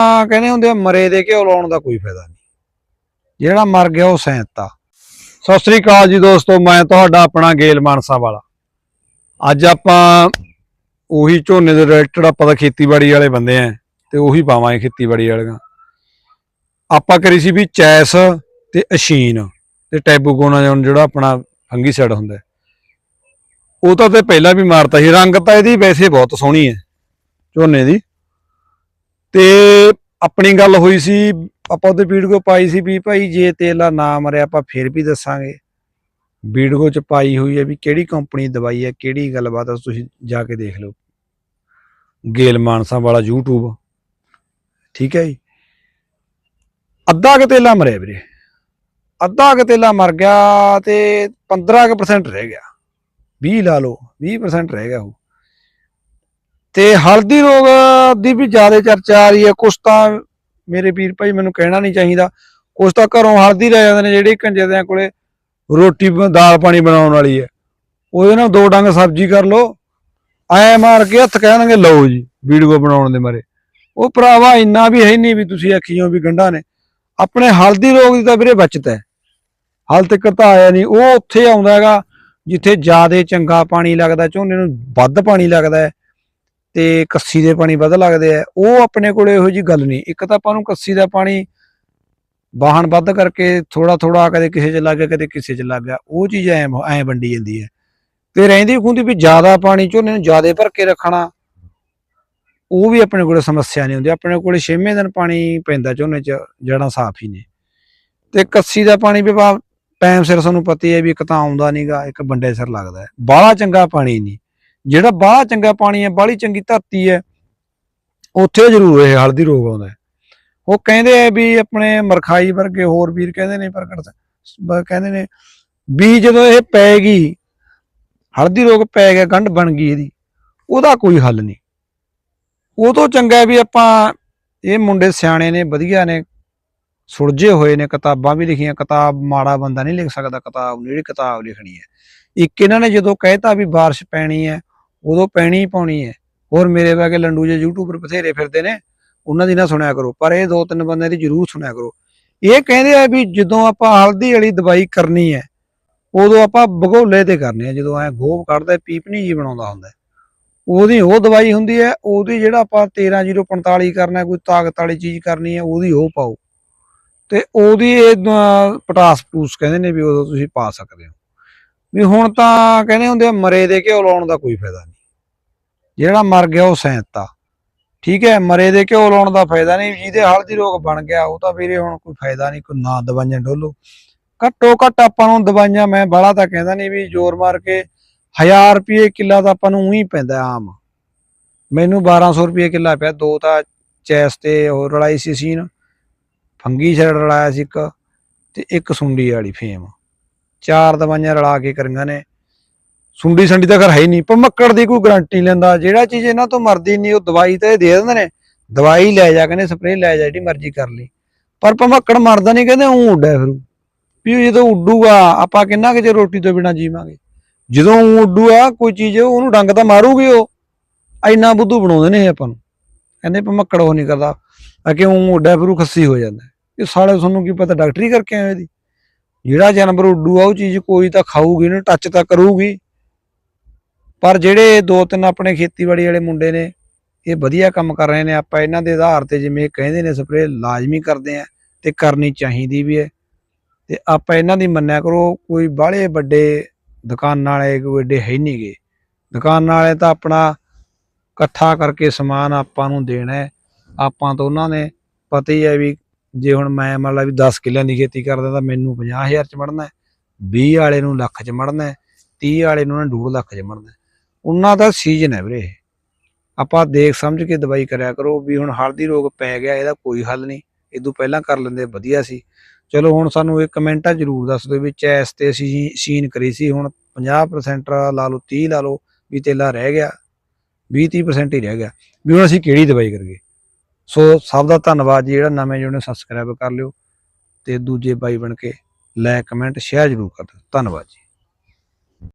ਆ ਕਹਿੰਦੇ ਹੁੰਦੇ ਆ, ਮਰੇ ਦੇ ਘਿਓ ਲਾਉਣ ਦਾ ਕੋਈ ਫਾਇਦਾ ਨਹੀਂ। ਜਿਹੜਾ ਮਰ ਗਿਆ, ਉਹ ਸੈਂਤਾ ਸਤਿ ਸ੍ਰੀ ਅਕਾਲ ਜੀ ਦੋਸਤੋ, ਮੈਂ ਤੁਹਾਡਾ ਆਪਣਾ ਗੇਲ ਮਾਨਸਾ ਵਾਲਾ। ਅੱਜ ਆਪਾਂ ਉਹੀ ਝੋਨੇ ਦੇ ਰਿਲੇਟਡ ਆਪਾਂ ਤਾਂ ਖੇਤੀਬਾੜੀ ਵਾਲੇ ਬੰਦੇ ਆ, ਤੇ ਉਹੀ ਪਾਵਾਂਗੇ ਖੇਤੀਬਾੜੀ ਵਾਲੀਆਂ। ਆਪਾਂ ਕਰੀ ਸੀ ਵੀ ਚੈਸ ਤੇ ਅਸ਼ੀਨ ਤੇ ਟੈਬੂਗੋਨਾਜ਼ੋਨ, ਜਿਹੜਾ ਆਪਣਾ ਫੰਗੀਸਾਈਡ ਹੁੰਦਾ ਉਹ ਤਾਂ ਤੇ ਪਹਿਲਾਂ ਵੀ ਮਾਰਤਾ ਸੀ। ਰੰਗ ਤਾਂ ਇਹਦੀ ਵੈਸੇ ਬਹੁਤ ਸੋਹਣੀ ਹੈ, ਝੋਨੇ ਦੀ। ਤੇ ਆਪਣੀ ਗੱਲ ਹੋਈ ਸੀ, ਆਪਾਂ ਉਹਦੇ ਵੀਡੀਓ ਪਾਈ ਸੀ ਵੀ ਭਾਈ ਜੇ ਤੇਲਾ ਨਾ ਮਰਿਆ ਆਪਾਂ ਫਿਰ ਵੀ ਦੱਸਾਂਗੇ। ਵੀਡੀਓ ਚ ਪਾਈ ਹੋਈ ਹੈ ਵੀ ਕਿਹੜੀ ਕੰਪਨੀ ਦਵਾਈ ਹੈ, ਕਿਹੜੀ ਗੱਲਬਾਤ ਹੈ, ਤੁਸੀਂ ਜਾ ਕੇ ਦੇਖ ਲਓ। ਗੇਲ ਮਾਨਸਾ ਵਾਲਾ YouTube ਠੀਕ ਹੈ ਜੀ। ਅੱਧਾ ਕੁ ਤੇਲਾ ਮਰਿਆ ਵੀਰੇ। ਅੱਧਾ ਕੁ ਤੇਲਾ ਮਰ ਗਿਆ ਤੇ 15% ਰਹਿ ਗਿਆ। 20 ਲਾ ਲਓ 20% ਰਹਿ ਗਿਆ ਉਹ। ਤੇ ਹਲਦੀ ਰੋਗ ਦੀ ਵੀ ਜ਼ਿਆਦਾ ਚਰਚਾ ਆ ਰਹੀ ਹੈ। ਕੁਛ ਤਾਂ ਮੇਰੇ ਵੀਰ ਭਾਈ ਮੈਨੂੰ ਕਹਿਣਾ ਨਹੀਂ ਚਾਹੀਦਾ। ਕੁਛ ਤਾਂ ਘਰੋਂ ਹਲਦੀ ਰਹਿ ਜਾਂਦੇ ਨੇ, ਜਿਹੜੀ ਕੰਜੇ ਦੇ ਕੋਲੇ ਰੋਟੀ ਦਾਲ ਪਾਣੀ ਬਣਾਉਣ ਵਾਲੀ ਹੈ। ਉਹਦੇ ਨਾਲ ਦੋ ਡੰਗ ਸਬਜ਼ੀ ਕਰ ਲਓ। ਐ ਮਾਰ ਕੇ ਹੱਥ ਕਹਿਣਗੇ, ਲਓ ਜੀ, ਵੀਡੀਓ ਬਣਾਉਣ ਦੇ ਮਾਰੇ। ਉਹ ਭਰਾਵਾ ਇੰਨਾ ਵੀ ਹੈ ਨਹੀਂ ਵੀ ਤੁਸੀਂ ਆਖੀਓ ਵੀ ਗੰਢਾ ਨੇ। ਆਪਣੇ ਹਲਦੀ ਰੋਗ ਦੀ ਤਾਂ ਵੀਰੇ ਬਚਤ ਹੈ। ਹਾਲ ਤੱਕ ਤਾਂ ਆਇਆ ਨਹੀਂ। ਉਹ ਉੱਥੇ ਆਉਂਦਾ ਹੈਗਾ, ਜਿੱਥੇ ਜ਼ਿਆਦਾ ਚੰਗਾ ਪਾਣੀ ਲੱਗਦਾ, ਝੋਨੇ ਨੂੰ ਵੱਧ ਪਾਣੀ ਲੱਗਦਾ ਹੈ। ਤੇ ਕੱਸੀ ਦੇ ਪਾਣੀ ਵੱਧ ਲੱਗਦੇ ਆ, ਉਹ ਆਪਣੇ ਕੋਲੇ ਇਹੋ ਜੀ ਗੱਲ ਨਹੀਂ। ਇੱਕ ਤਾਂ ਆਪਾਂ ਨੂੰ ਕੱਸੀ ਦਾ ਪਾਣੀ ਵਾਹਣ ਵੱਧ ਕਰਕੇ ਥੋੜਾ ਥੋੜਾ ਕਦੇ ਕਿਸੇ 'ਚ ਲੱਗ ਗਿਆ, ਕਦੇ ਕਿਸੇ 'ਚ ਲੱਗ ਗਿਆ, ਉਹ ਚੀਜ਼ ਐ ਐ ਵੰਡੀ ਜਾਂਦੀ ਹੈ। ਤੇ ਰਹਿੰਦੀ ਖੁੰਦੀ ਵੀ ਜ਼ਿਆਦਾ ਪਾਣੀ ਝੋਨੇ ਨੂੰ ਜ਼ਿਆਦਾ ਭਰ ਕੇ ਰੱਖਣਾ, ਉਹ ਵੀ ਆਪਣੇ ਕੋਲੇ ਸਮੱਸਿਆ ਨਹੀਂ ਹੁੰਦੀ। ਆਪਣੇ ਕੋਲੇ ਛੇਵੇਂ ਦਿਨ ਪਾਣੀ ਪੈਂਦਾ ਝੋਨੇ 'ਚ ਜੜਾਂ ਸਾਫ਼ ਹੀ ਨੇ। ਤੇ ਕੱਸੀ ਦਾ ਪਾਣੀ ਵੀ ਟਾਈਮ ਸਿਰ ਸਾਨੂੰ ਪਤਾ ਹੀ ਹੈ ਵੀ ਇੱਕ ਤਾਂ ਆਉਂਦਾ ਨਹੀਂਗਾ ਇੱਕ ਬੰਡੇ ਸਿਰ ਲੱਗਦਾ ਹੈ। ਬਾਹਲਾ ਚੰਗਾ ਪਾਣੀ ਨਹੀਂ। ਜਿਹੜਾ ਬਾਹ ਚੰਗਾ ਪਾਣੀ ਹੈ, ਬਾਹਲੀ ਚੰਗੀ ਧਰਤੀ ਹੈ, ਉੱਥੇ ਜ਼ਰੂਰ ਇਹ ਹਲਦੀ ਰੋਗ ਆਉਂਦਾ ਹੈ। ਉਹ ਕਹਿੰਦੇ ਆ ਵੀ ਆਪਣੇ ਮਰਖਾਈ ਵਰਗੇ ਹੋਰ ਵੀਰ ਕਹਿੰਦੇ ਨੇ ਪ੍ਰਗਟ ਕਹਿੰਦੇ ਨੇ ਵੀ ਜਦੋਂ ਇਹ ਪੈ ਗਈ ਹਲਦੀ ਰੋਗ ਪੈ ਗਿਆ, ਗੰਢ ਬਣ ਗਈ ਇਹਦੀ, ਉਹਦਾ ਕੋਈ ਹੱਲ ਨਹੀਂ। ਉਹ ਤੋਂ ਚੰਗਾ ਵੀ ਆਪਾਂ ਇਹ ਮੁੰਡੇ ਸਿਆਣੇ ਨੇ, ਵਧੀਆ ਨੇ, ਸੁਲਝੇ ਹੋਏ ਨੇ, ਕਿਤਾਬਾਂ ਵੀ ਲਿਖੀਆਂ, ਕਿਤਾਬ ਮਾੜਾ ਬੰਦਾ ਨਹੀਂ ਲਿਖ ਸਕਦਾ, ਕਿਤਾਬ ਜਿਹੜੀ ਕਿਤਾਬ ਲਿਖਣੀ ਹੈ। ਇੱਕ ਇਹਨਾਂ ਨੇ ਜਦੋਂ ਕਹਿਤਾ ਵੀ ਬਾਰਿਸ਼ ਪੈਣੀ ਹੈ ਉਦੋਂ ਪੈਣੀ ਪਾਉਣੀ ਹੈ। ਹੋਰ ਮੇਰੇ ਵਰਗੇ ਲੰਡੂ ਜੇ ਯੂਟਿਊਬਰ ਬਥੇਰੇ ਫਿਰਦੇ ਨੇ, ਉਹਨਾਂ ਦੀ ਨਾ ਸੁਣਿਆ ਕਰੋ, ਪਰ ਇਹ ਦੋ ਤਿੰਨ ਬੰਦਿਆਂ ਦੀ ਜ਼ਰੂਰ ਸੁਣਿਆ ਕਰੋ। ਇਹ ਕਹਿੰਦੇ ਆ ਵੀ ਜਦੋਂ ਆਪਾਂ ਹਲਦੀ ਵਾਲੀ ਦਵਾਈ ਕਰਨੀ ਹੈ, ਉਦੋਂ ਆਪਾਂ ਭਗੋਲੇ ਤੇ ਕਰਨੇ ਹੈ ਜਦੋਂ ਐ ਗੋਬ ਕੱਢਦਾ ਪੀਪਣੀ ਜੀ ਬਣਾਉਂਦਾ ਹੁੰਦਾ। ਉਹਦੀ ਉਹ ਦਵਾਈ ਹੁੰਦੀ ਹੈ, ਉਹਦੀ ਜਿਹੜਾ ਆਪਾਂ 13045 ਕਰਨਾ, ਕੋਈ ਤਾਕਤ ਵਾਲੀ ਚੀਜ਼ ਕਰਨੀ ਹੈ, ਉਹਦੀ ਉਹ ਪਾਓ। ਤੇ ਉਹਦੀ ਇਹ ਪਟਾਸ ਪਟੂਸ ਕਹਿੰਦੇ ਨੇ ਵੀ ਉਦੋਂ ਤੁਸੀਂ ਪਾ ਸਕਦੇ ਹੋ। ਵੀ ਹੁਣ ਤਾਂ ਕਹਿੰਦੇ ਹੁੰਦੇ ਆ, ਮਰੇ ਦੇ ਘਿਓ ਲਾਉਣ ਦਾ ਕੋਈ ਫਾਇਦਾ ਨਹੀਂ। ਜਿਹੜਾ ਮਰ ਗਿਆ ਉਹ ਸੈਂਤਾ। ਠੀਕ ਹੈ, ਮਰੇ ਦੇ ਘਿਓ ਲਾਉਣ ਦਾ ਫਾਇਦਾ ਨਹੀਂ, ਜਿਹਦੇ ਹਲਦੀ ਰੋਗ ਬਣ ਗਿਆ, ਉਹ ਤਾਂ ਵੀਰੇ ਹੁਣ ਕੋਈ ਫਾਇਦਾ ਨਹੀਂ, ਕੋਈ ਨਾ ਦਵਾਈਆਂ ਡੋਲੋ। ਘੱਟੋ ਘੱਟ ਆਪਾਂ ਨੂੰ ਦਵਾਈਆਂ, ਮੈਂ ਬਾਲਾ ਤਾਂ ਕਹਿੰਦਾ ਨਹੀਂ ਵੀ ਜ਼ੋਰ ਮਾਰ ਕੇ 1000 ਰੁਪਏ ਕਿੱਲਾ ਤਾਂ ਆਪਾਂ ਨੂੰ ਉਹੀ ਪੈਂਦਾ ਆਮ। ਮੈਨੂੰ 1200 ਰੁਪਏ ਕਿੱਲਾ ਪਿਆ, ਦੋ ਤਾਂ ਚੈਸ ਤੇ ਉਹ ਰਲਾਈ ਸੀ ਸੀਨ, ਫੰਗੀ ਸਾਈਡ ਰਲਾਇਆ ਸੀ ਇੱਕ, ਤੇ ਇੱਕ ਸੁੰਡੀ ਵਾਲੀ ਫੇਮ। ਚਾਰ ਦਵਾਈਆਂ ਰਲਾ ਕੇ ਕਰੀਆਂ ਨੇ ਸੁੰਡੀ ਸੰਡੀ ਤਾਂ ਘਰ ਹੈ ਹੀ ਨਹੀਂ ਭਮੱਕੜ ਦੀ ਕੋਈ ਗਾਰੰਟੀ ਨਹੀਂ ਲੈਂਦਾ। ਜਿਹੜਾ ਚੀਜ਼ ਇਹਨਾਂ ਤੋਂ ਮਰਦੀ ਨਹੀਂ, ਉਹ ਦਵਾਈ ਤਾਂ ਇਹ ਦੇ ਦਿੰਦੇ ਨੇ। ਦਵਾਈ ਲੈ ਜਾ ਕਹਿੰਦੇ ਸਪਰੇਅ ਲੈ ਜਾ, ਜਿਹੜੀ ਮਰਜ਼ੀ ਕਰ ਲਈ। ਪਰ ਭਮੱਕੜ ਮਰਦਾ ਨਹੀਂ, ਕਹਿੰਦੇ ਉਹ ਉੱਡਿਆ ਫਿਰੂ ਵੀ ਉਹ ਜਦੋਂ ਉੱਡੂਗਾ, ਆਪਾਂ ਕਿੰਨਾ ਕਿ ਚਿਰ ਰੋਟੀ ਤੋਂ ਬਿਨਾ ਜੀਵਾਂਗੇ? ਜਦੋਂ ਊਂ ਉੱਡੂਗਾ, ਕੋਈ ਚੀਜ਼ ਉਹਨੂੰ ਡੰਗ ਤਾਂ ਮਾਰੂਗੀ ਉਹ। ਇੰਨਾ ਬੁੱਧੂ ਬਣਾਉਂਦੇ ਨੇ ਆਪਾਂ ਨੂੰ। ਕਹਿੰਦੇ ਭਮੱਕੜ ਉਹ ਨਹੀਂ ਕਰਦਾ। ਆ ਕਿ ਉਹ ਉੱਡਿਆ ਫਿਰੂ ਖੱਸੀ ਹੋ ਜਾਂਦਾ। ਇਹ ਸਾਲੇ ਤੁਹਾਨੂੰ ਕੀ ਪਤਾ, ਡਾਕਟਰੀ ਕਰਕੇ ਆਏ ਇਹਦੀ ਜਿਹੜਾ ਜਾਨਵਰ ਉੱਡੂਗਾ, ਉਹ ਚੀਜ਼ ਕੋਈ ਤਾਂ ਖਾਊਗੀ, ਉਹਨੂੰ ਟੱਚ ਤਾਂ ਕਰੂਗੀ। ਪਰ ਜਿਹੜੇ ਦੋ ਤਿੰਨ ਆਪਣੇ ਖੇਤੀਬਾੜੀ ਵਾਲੇ ਮੁੰਡੇ ਨੇ, ਇਹ ਵਧੀਆ ਕੰਮ ਕਰ ਰਹੇ ਨੇ। ਆਪਾਂ ਇਹਨਾਂ ਦੇ ਆਧਾਰ ਤੇ ਜਿਵੇਂ ਕਹਿੰਦੇ ਨੇ ਸਪਰੇਅ, ਲਾਜ਼ਮੀ ਕਰਦੇ ਆ ਤੇ ਕਰਨੀ ਚਾਹੀਦੀ ਵੀ ਹੈ। ਤੇ ਆਪਾਂ ਇਹਨਾਂ ਦੀ ਮੰਨਿਆ ਕਰੋ, ਕੋਈ ਬਾਹਲੇ ਵੱਡੇ ਦੁਕਾਨਾਂ ਵਾਲੇ ਕੋਈ ਏਡੇ ਹੈ ਨਹੀਂਗੇ ਦੁਕਾਨਾਂ ਵਾਲੇ ਤਾਂ ਆਪਣਾ ਇਕੱਠਾ ਕਰਕੇ ਸਮਾਨ ਆਪਾਂ ਨੂੰ ਦੇਣਾ ਆਪਾਂ ਤਾਂ ਉਹਨਾਂ ਨੇ ਪਤਾ ਹੀ ਹੈ ਵੀ ਜੇ ਹੁਣ ਮੈਂ ਮੰਨ ਲਾ ਵੀ 10 ਕਿੱਲਿਆਂ ਦੀ ਖੇਤੀ ਕਰਦਾ ਤਾਂ ਮੈਨੂੰ 50000 ਚ ਮੜਨਾ ਹੈ 20 ਵਾਲੇ ਨੂੰ ਲੱਖ ਚ ਮੜਨਾ ਹੈ 30 ਵਾਲੇ ਨੂੰ ਨਾ 2 ਲੱਖ ਚ ਮੜਨਾ ਉਹਨਾਂ ਦਾ ਸੀਜ਼ਨ ਹੈ ਵੀਰੇ ਇਹ। ਆਪਾਂ ਦੇਖ ਸਮਝ ਕੇ ਦਵਾਈ ਕਰਿਆ ਕਰੋ ਵੀ ਹੁਣ ਹਲਦੀ ਰੋਗ ਪੈ ਗਿਆ, ਇਹਦਾ ਕੋਈ ਹੱਲ ਨਹੀਂ। ਇਦੋਂ ਪਹਿਲਾਂ ਕਰ ਲੈਂਦੇ, ਵਧੀਆ ਸੀ। ਚਲੋ ਹੁਣ ਸਾਨੂੰ ਇਹ ਕਮੈਂਟਾਂ ਜ਼ਰੂਰ ਦੱਸ ਦਿਓ ਵੀ ਚੈਸ ਤੇ ਅਸੀਂ ਸੀਨ ਕਰੀ ਸੀ, ਹੁਣ 50% ਲਾ ਲਓ 30 ਲਾ ਲਓ, ਵੀ ਤੇਲਾ ਰਹਿ ਗਿਆ 20 30% ਹੀ ਰਹਿ ਗਿਆ। ਵੀ ਹੁਣ ਅਸੀਂ ਕਿਹੜੀ ਦਵਾਈ ਕਰੀਏ? ਸੋ ਸਭ ਦਾ ਧੰਨਵਾਦ ਜੀ, ਜਿਹੜਾ ਨਵੇਂ ਜੁੜੇ ਸਬਸਕ੍ਰਾਈਬ ਕਰ ਲਿਓ ਤੇ ਦੂਜੇ ਬਾਈ ਬਣ ਕੇ ਲਾਇਕ ਕਮੈਂਟ ਸ਼ੇਅਰ ਜ਼ਰੂਰ ਕਰ ਦਿਓ। ਧੰਨਵਾਦ ਜੀ।